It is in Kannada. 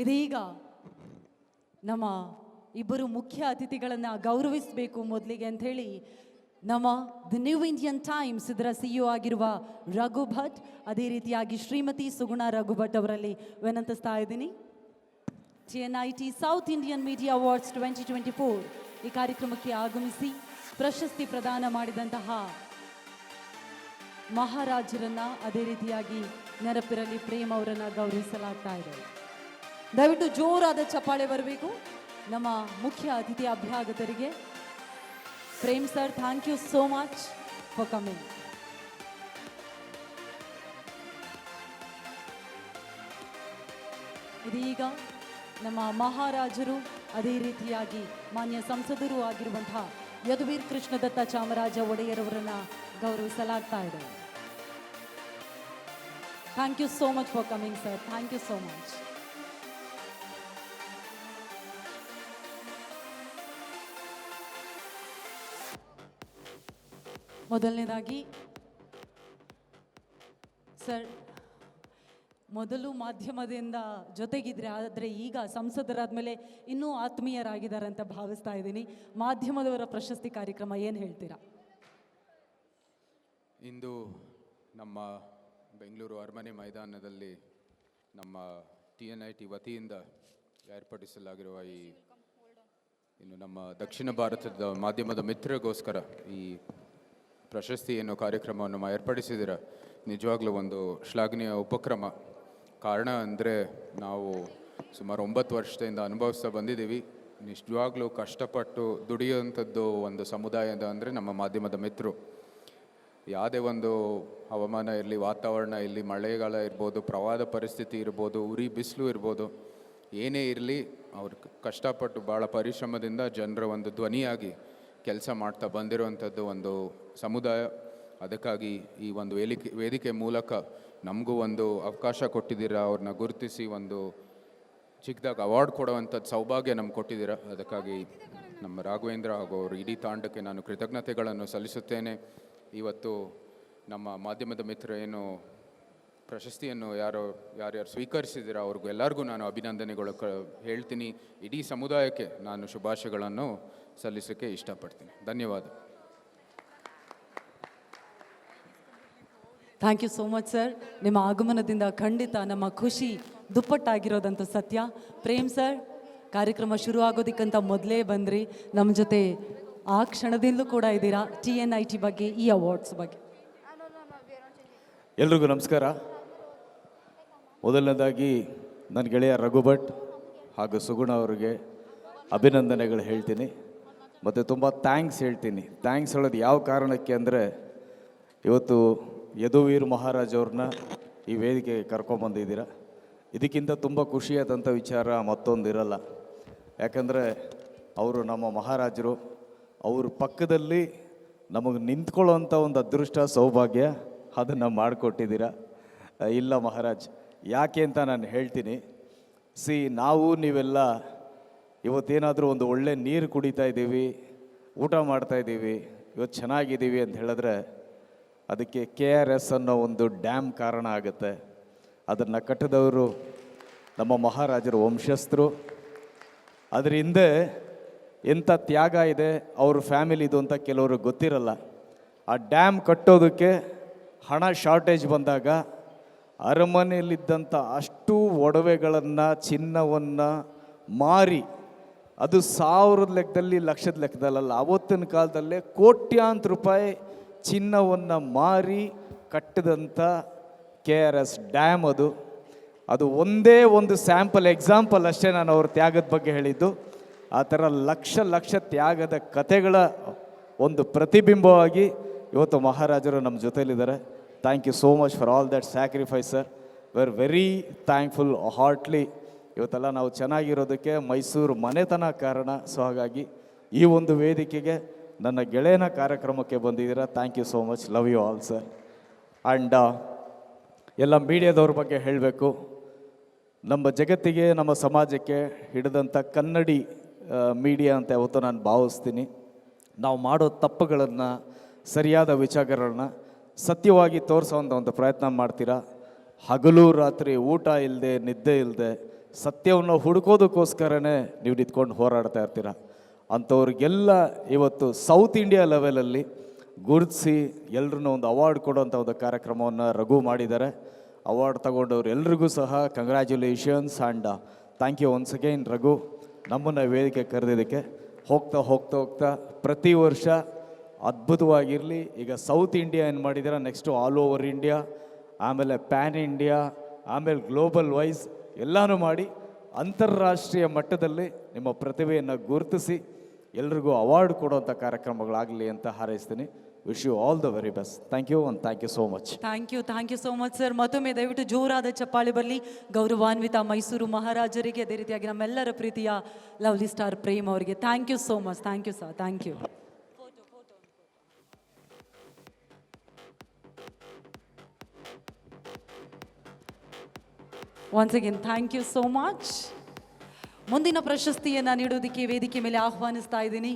ಇದೀಗ ನಮ್ಮ ಇಬ್ಬರು ಮುಖ್ಯ ಅತಿಥಿಗಳನ್ನು ಗೌರವಿಸಬೇಕು ಮೊದಲಿಗೆ ಅಂತ ಹೇಳಿ ನಮ್ಮ ದಿ ನ್ಯೂ ಇಂಡಿಯನ್ ಟೈಮ್ಸ್ ಇದರ ಸಿ ಇ ಆಗಿರುವ ರಘು ಭಟ್, ಅದೇ ರೀತಿಯಾಗಿ ಶ್ರೀಮತಿ ಸುಗುಣ ರಘು ಭಟ್ ಅವರಲ್ಲಿ ವಿನಂತಿಸ್ತಾ ಇದ್ದೀನಿ. T N I T south Indian media awards twenty twenty four ಈ ಕಾರ್ಯಕ್ರಮಕ್ಕೆ ಆಗಮಿಸಿ ಪ್ರಶಸ್ತಿ ಪ್ರದಾನ ಮಾಡಿದಂತಹ ಮಹಾರಾಜರನ್ನ ಅದೇ ರೀತಿಯಾಗಿ ನೆನಪಿರಲಿ, ಪ್ರೇಮ್ ಅವರನ್ನು ಗೌರವಿಸಲಾಗ್ತಾ ಇದೆ. ದಯವಿಟ್ಟು ಜೋರಾದ ಚಪ್ಪಾಳೆ ಬರಬೇಕು. ನಮ್ಮ ಮುಖ್ಯ ಅತಿಥಿ ಅಭ್ಯಾಗತರಿಗೆ Prem sir thank you so much for coming ಇದೀಗ ನಮ್ಮ ಮಹಾರಾಜರು ಅದೇ ರೀತಿಯಾಗಿ ಮಾನ್ಯ ಸಂಸದರು ಆಗಿರುವಂತಹ ಯದುವೀರ್ ಕೃಷ್ಣದತ್ತ ಚಾಮರಾಜ ಒಡೆಯರವರನ್ನ ಗೌರವಿಸಲಾಗ್ತಾ ಇದೆ. Thank you so much for coming sir thank you so much ಮೊದಲನೇದಾಗಿ, ಸರ್, ಮೊದಲು ಮಾಧ್ಯಮದಿಂದ ಜೊತೆಗಿದ್ರೆ, ಆದರೆ ಈಗ ಸಂಸದರಾದ ಮೇಲೆ ಇನ್ನೂ ಆತ್ಮೀಯರಾಗಿದ್ದಾರೆ ಅಂತ ಭಾವಿಸ್ತಾ ಇದ್ದೀನಿ. ಮಾಧ್ಯಮದವರ ಪ್ರಶಸ್ತಿ ಕಾರ್ಯಕ್ರಮ ಏನು ಹೇಳ್ತೀರಾ? ಇಂದು ನಮ್ಮ ಬೆಂಗಳೂರು ಅರಮನೆ ಮೈದಾನದಲ್ಲಿ ನಮ್ಮ ಟಿ ಎನ್ ಐ ಟಿ ವತಿಯಿಂದ ಏರ್ಪಡಿಸಲಾಗಿರುವ ಈ ಇನ್ನು ನಮ್ಮ ದಕ್ಷಿಣ ಭಾರತದ ಮಾಧ್ಯಮದ ಮಿತ್ರಗೋಸ್ಕರ ಈ ಪ್ರಶಸ್ತಿ ಎನ್ನುವ ಕಾರ್ಯಕ್ರಮವನ್ನು ಏರ್ಪಡಿಸಿದಿರ. ನಿಜವಾಗ್ಲೂ ಒಂದು ಶ್ಲಾಘನೀಯ ಉಪಕ್ರಮ. ಕಾರಣ ಅಂದರೆ ನಾವು ಸುಮಾರು ಒಂಬತ್ತು ವರ್ಷದಿಂದ ಅನುಭವಿಸ್ತಾ ಬಂದಿದ್ದೀವಿ. ನಿಜವಾಗ್ಲೂ ಕಷ್ಟಪಟ್ಟು ದುಡಿಯುವಂಥದ್ದು ಒಂದು ಸಮುದಾಯದ ಅಂದರೆ ನಮ್ಮ ಮಾಧ್ಯಮದ ಮಿತ್ರರು ಯಾವುದೇ ಒಂದು ಹವಾಮಾನ ಇರಲಿ, ವಾತಾವರಣ ಇರಲಿ, ಮಳೆಗಾಲ ಇರ್ಬೋದು, ಪ್ರವಾದ ಪರಿಸ್ಥಿತಿ ಇರ್ಬೋದು, ಉರಿ ಬಿಸಿಲು ಇರ್ಬೋದು, ಏನೇ ಇರಲಿ, ಅವ್ರು ಕಷ್ಟಪಟ್ಟು ಭಾಳ ಪರಿಶ್ರಮದಿಂದ ಜನರ ಒಂದು ಧ್ವನಿಯಾಗಿ ಕೆಲಸ ಮಾಡ್ತಾ ಬಂದಿರುವಂಥದ್ದು ಒಂದು ಸಮುದಾಯ. ಅದಕ್ಕಾಗಿ ಈ ಒಂದು ವೇದಿಕೆ ವೇದಿಕೆ ಮೂಲಕ ನಮಗೂ ಒಂದು ಅವಕಾಶ ಕೊಟ್ಟಿದ್ದೀರಾ, ಅವ್ರನ್ನ ಗುರುತಿಸಿ ಒಂದು ಚಿಕ್ಕದಾಗ ಅವಾರ್ಡ್ ಕೊಡುವಂಥದ್ದು ಸೌಭಾಗ್ಯ ನಮ್ಗೆ ಕೊಟ್ಟಿದ್ದೀರಾ. ಅದಕ್ಕಾಗಿ ನಮ್ಮ ರಾಘವೇಂದ್ರ ಹಾಗೂ ಅವರು ಇಡೀ ತಾಂಡಕ್ಕೆ ನಾನು ಕೃತಜ್ಞತೆಗಳನ್ನು ಸಲ್ಲಿಸುತ್ತೇನೆ. ಇವತ್ತು ನಮ್ಮ ಮಾಧ್ಯಮದ ಮಿತ್ರ ಏನು ಪ್ರಶಸ್ತಿಯನ್ನು ಯಾರು, ಯಾರ್ಯಾರು ಸ್ವೀಕರಿಸಿದ್ದೀರಾ, ಅವ್ರಿಗೂ ಎಲ್ಲರಿಗೂ ನಾನು ಅಭಿನಂದನೆಗಳು ಕ, ಹೇಳ್ತೀನಿ. ಇಡೀ ಸಮುದಾಯಕ್ಕೆ ನಾನು ಶುಭಾಶಯಗಳನ್ನು ಸಲ್ಲಿಸೋಕ್ಕೆ ಇಷ್ಟಪಡ್ತೀನಿ. ಧನ್ಯವಾದ. Thank you so much sir ನಿಮ್ಮ ಆಗಮನದಿಂದ ಖಂಡಿತ ನಮ್ಮ ಖುಷಿ ದುಪ್ಪಟ್ಟಾಗಿರೋದಂಥ ಸತ್ಯ. ಪ್ರೇಮ್ ಸರ್ ಕಾರ್ಯಕ್ರಮ ಶುರು ಆಗೋದಕ್ಕಂತ ಮೊದಲೇ ಬಂದ್ರಿ. ನಮ್ಮ ಜೊತೆ ಆ ಕ್ಷಣದಿಂದಲೂ ಕೂಡ ಇದ್ದೀರಾ? ಟಿ ಎನ್ ಐ ಟಿ ಬಗ್ಗೆ ಈ ಅವಾರ್ಡ್ಸ್ ಬಗ್ಗೆ. ಎಲ್ರಿಗೂ ನಮಸ್ಕಾರ. ಮೊದಲನೇದಾಗಿ ನನ್ನ ಗೆಳೆಯ ರಘು ಭಟ್ ಹಾಗೂ ಸುಗುಣ ಅವರಿಗೆ ಅಭಿನಂದನೆಗಳು ಹೇಳ್ತೀನಿ. ಮತ್ತು ತುಂಬ ಥ್ಯಾಂಕ್ಸ್ ಹೇಳ್ತೀನಿ. ಥ್ಯಾಂಕ್ಸ್ ಹೇಳೋದು ಯಾವ ಕಾರಣಕ್ಕೆ ಅಂದರೆ ಇವತ್ತು ಯದುವೀರ್ ಮಹಾರಾಜ್ ಅವ್ರನ್ನ ಈ ವೇದಿಕೆಗೆ ಕರ್ಕೊಂಬಂದಿದ್ದೀರ ಇದಕ್ಕಿಂತ ತುಂಬ ಖುಷಿಯಾದಂಥ ವಿಚಾರ ಮತ್ತೊಂದು ಇರಲ್ಲ. ಯಾಕಂದರೆ ಅವರು ನಮ್ಮ ಮಹಾರಾಜರು, ಅವ್ರ ಪಕ್ಕದಲ್ಲಿ ನಮಗೆ ನಿಂತ್ಕೊಳ್ಳೋವಂಥ ಒಂದು ಅದೃಷ್ಟ, ಸೌಭಾಗ್ಯ ಅದನ್ನು ಮಾಡಿಕೊಟ್ಟಿದ್ದೀರ. ಇಲ್ಲ ಮಹಾರಾಜ್, ಯಾಕೆ ಅಂತ ನಾನು ಹೇಳ್ತೀನಿ. ಸಿ ನಾವು ನೀವೆಲ್ಲ ಇವತ್ತೇನಾದರೂ ಒಂದು ಒಳ್ಳೆ ನೀರು ಕುಡಿತಾ ಇದ್ದೀವಿ, ಊಟ ಮಾಡ್ತಾ ಇದ್ದೀವಿ, ಇವತ್ತು ಚೆನ್ನಾಗಿದ್ದೀವಿ ಅಂತ ಹೇಳಿದ್ರೆ ಅದಕ್ಕೆ ಕೆ ಆರ್ ಎಸ್ ಅನ್ನೋ ಒಂದು ಡ್ಯಾಮ್ ಕಾರಣ ಆಗುತ್ತೆ. ಅದನ್ನು ಕಟ್ಟಿದವರು ನಮ್ಮ ಮಹಾರಾಜರ ವಂಶಸ್ಥರು. ಅದ್ರ ಹಿಂದೆ ಎಂಥ ತ್ಯಾಗ ಇದೆ, ಅವ್ರ ಫ್ಯಾಮಿಲಿದು ಅಂತ ಕೆಲವರು ಗೊತ್ತಿರಲ್ಲ. ಆ ಡ್ಯಾಮ್ ಕಟ್ಟೋದಕ್ಕೆ ಹಣ ಶಾರ್ಟೇಜ್ ಬಂದಾಗ ಅರಮನೆಯಲ್ಲಿದ್ದಂಥ ಅಷ್ಟು ಒಡವೆಗಳನ್ನು, ಚಿನ್ನವನ್ನು ಮಾರಿ ಅದು ಸಾವಿರದ ಲೆಕ್ಕದಲ್ಲಿ, ಲಕ್ಷದ ಲೆಕ್ಕದಲ್ಲ ಅವತ್ತಿನ ಕಾಲದಲ್ಲೇ ಕೋಟ್ಯಾಂತರ ರೂಪಾಯಿ ಚಿನ್ನವನ್ನು ಮಾರಿ ಕಟ್ಟಿದಂಥ ಕೆ ಆರ್ ಎಸ್ ಡ್ಯಾಮ್ ಅದು. ಅದು ಒಂದೇ ಒಂದು ಸ್ಯಾಂಪಲ್, ಎಕ್ಸಾಂಪಲ್ ಅಷ್ಟೇ ನಾನು ಅವ್ರ ತ್ಯಾಗದ ಬಗ್ಗೆ ಹೇಳಿದ್ದು. ಆ ಥರ ಲಕ್ಷ ಲಕ್ಷ ತ್ಯಾಗದ ಕತೆಗಳ ಒಂದು ಪ್ರತಿಬಿಂಬವಾಗಿ ಇವತ್ತು ಮಹಾರಾಜರು ನಮ್ಮ ಜೊತೆಯಲ್ಲಿದ್ದಾರೆ. Thank you so much for all that sacrifice sir we are very thankful heartly ಇವತ್ತೆಲ್ಲ ನಾವು ಚೆನ್ನಾಗಿರೋದಕ್ಕೆ ಮೈಸೂರು ಮನೆತನ ಕಾರಣ. ಸೊ ಹಾಗಾಗಿ ಈ ಒಂದು ವೇದಿಕೆಗೆ ನನ್ನ ಗೆಳೆಯನ ಕಾರ್ಯಕ್ರಮಕ್ಕೆ ಬಂದಿದ್ದೀರಾ. Thank you so much love you all sir and ಎಲ್ಲ ಮೀಡಿಯಾದವ್ರ ಬಗ್ಗೆ ಹೇಳಬೇಕು. ನಮ್ಮ ಜಗತ್ತಿಗೆ, ನಮ್ಮ ಸಮಾಜಕ್ಕೆ ಹಿಡಿದಂಥ ಕನ್ನಡಿ ಮೀಡಿಯಾ ಅಂತ ಯಾವತ್ತು ನಾನು ಭಾವಿಸ್ತೀನಿ. ನಾವು ಮಾಡೋ ತಪ್ಪುಗಳನ್ನು, ಸರಿಯಾದ ವಿಚಾರಗಳನ್ನ ಸತ್ಯವಾಗಿ ತೋರಿಸೋ ಒಂದು ಪ್ರಯತ್ನ ಮಾಡ್ತೀರಾ? ಹಗಲು ರಾತ್ರಿ ಊಟ ಇಲ್ಲದೆ ನಿದ್ದೆ ಇಲ್ಲದೆ ಸತ್ಯವನ್ನು ಹುಡುಕೋದಕ್ಕೋಸ್ಕರನೇ ನೀವು ನಿಂತ್ಕೊಂಡು ಹೋರಾಡ್ತಾ ಇರ್ತೀರ. ಅಂಥವ್ರಿಗೆಲ್ಲ ಇವತ್ತು ಸೌತ್ ಇಂಡಿಯಾ ಲೆವೆಲಲ್ಲಿ ಗುರುತಿಸಿ ಎಲ್ರನ್ನೂ ಒಂದು ಅವಾರ್ಡ್ ಕೊಡುವಂಥ ಒಂದು ಕಾರ್ಯಕ್ರಮವನ್ನು ರಘು ಮಾಡಿದ್ದಾರೆ. ಅವಾರ್ಡ್ ತಗೊಂಡವ್ರು ಎಲ್ರಿಗೂ ಸಹ congratulations and thank you once again Raghu. ನಮ್ಮನ್ನು ವೇದಿಕೆ ಕರೆದಿದ್ದಕ್ಕೆ ಹೋಗ್ತಾ ಹೋಗ್ತಾ ಹೋಗ್ತಾ ಪ್ರತಿ ವರ್ಷ ಅದ್ಭುತವಾಗಿರಲಿ. ಈಗ ಸೌತ್ ಇಂಡಿಯಾ ಏನು ಮಾಡಿದ್ದೀರಾ ನೆಕ್ಸ್ಟು ಆಲ್ ಓವರ್ ಇಂಡಿಯಾ ಆಮೇಲೆ ಪ್ಯಾನ್ ಇಂಡಿಯಾ ಆಮೇಲೆ ಗ್ಲೋಬಲ್ ವೈಸ್ ಎಲ್ಲನೂ ಮಾಡಿ ಅಂತಾರಾಷ್ಟ್ರೀಯ ಮಟ್ಟದಲ್ಲಿ ನಿಮ್ಮ ಪ್ರತಿಭೆಯನ್ನು ಗುರುತಿಸಿ ಎಲ್ರಿಗೂ ಅವಾರ್ಡ್ ಕೊಡುವಂಥ ಕಾರ್ಯಕ್ರಮಗಳಾಗಲಿ ಅಂತ ಹಾರೈಸ್ತೀನಿ. Wish you all the very best thank you and thank you so much thank you thank you so much sir ಮತ್ತೊಮ್ಮೆ ದಯವಿಟ್ಟು ಜೋರಾದ ಚಪ್ಪಾಳಿ ಬರಲಿ. ಗೌರವಾನ್ವಿತ ಮೈಸೂರು ಮಹಾರಾಜರಿಗೆ ಅದೇ ರೀತಿಯಾಗಿ ನಮ್ಮೆಲ್ಲರ ಪ್ರೀತಿಯ ಲವ್ಲಿ ಸ್ಟಾರ್ ಪ್ರೇಮ್ ಅವರಿಗೆ thank you so much thank you sir thank you once again thank you so much ಮುಂದಿನ ಪ್ರಶಸ್ತಿಯನ್ನು ನೀಡೋದಕ್ಕೆ ವೇದಿಕೆ ಮೇಲೆ ಆಹ್ವಾನಿಸ್ತಾ ಇದ್ದೀನಿ.